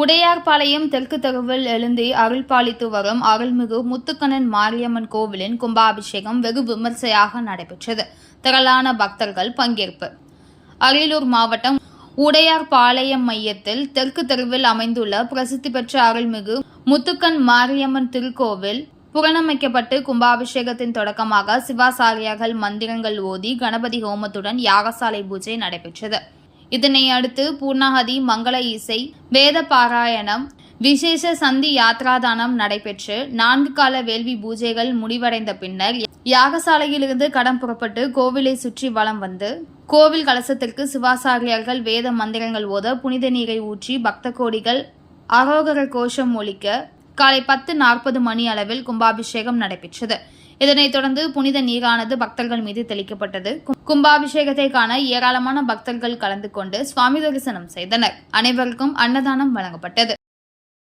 உடையார்பாளையம் தெற்கு தெருவில் எழுந்து அருள்பாலித்து வரும் அருள்மிகு முத்துக்கண்ணன் மாரியம்மன் கோவிலின் கும்பாபிஷேகம் வெகு விமர்சையாக நடைபெற்றது. திரளான பக்தர்கள் பங்கேற்பு. அரியலூர் மாவட்டம் உடையார்பாளையம் மையத்தில் தெற்கு தெருவில் அமைந்துள்ள பிரசித்தி பெற்ற அருள்மிகு முத்துக்கண் மாரியம்மன் திருக்கோவில் புறணமைக்கப்பட்டு கும்பாபிஷேகத்தின் தொடக்கமாக சிவாசாரியார்கள் மந்திரங்கள் ஓதி கணபதி ஹோமத்துடன் யாகசாலை பூஜை நடைபெற்றது. இதனை அடுத்து பூர்ணாகதி மங்கள இசை வேத பாராயணம் விசேஷ சந்தி யாத்ராதானம் நடைபெற்று நான்கு கால வேள்வி பூஜைகள் முடிவடைந்த பின்னர் யாகசாலையிலிருந்து கடம் புறப்பட்டு கோவிலை சுற்றி வலம் வந்து கோவில் கலசத்திற்கு சிவாசாரியார்கள் வேத மந்திரங்கள் ஓத புனித நீரை ஊற்றி பக்த கோடிகள் அரோகர கோஷம் ஒழிக்க காலை பத்து நாற்பது மணி அளவில் கும்பாபிஷேகம் நடைபெற்றது. இதனைத் தொடர்ந்து புனித நீரானது பக்தர்கள் மீது தெளிக்கப்பட்டது. கும்பாபிஷேகத்தை காண ஏராளமான பக்தர்கள் கலந்து கொண்டு சுவாமி தரிசனம் செய்தனர். அனைவருக்கும் அன்னதானம் வழங்கப்பட்டது.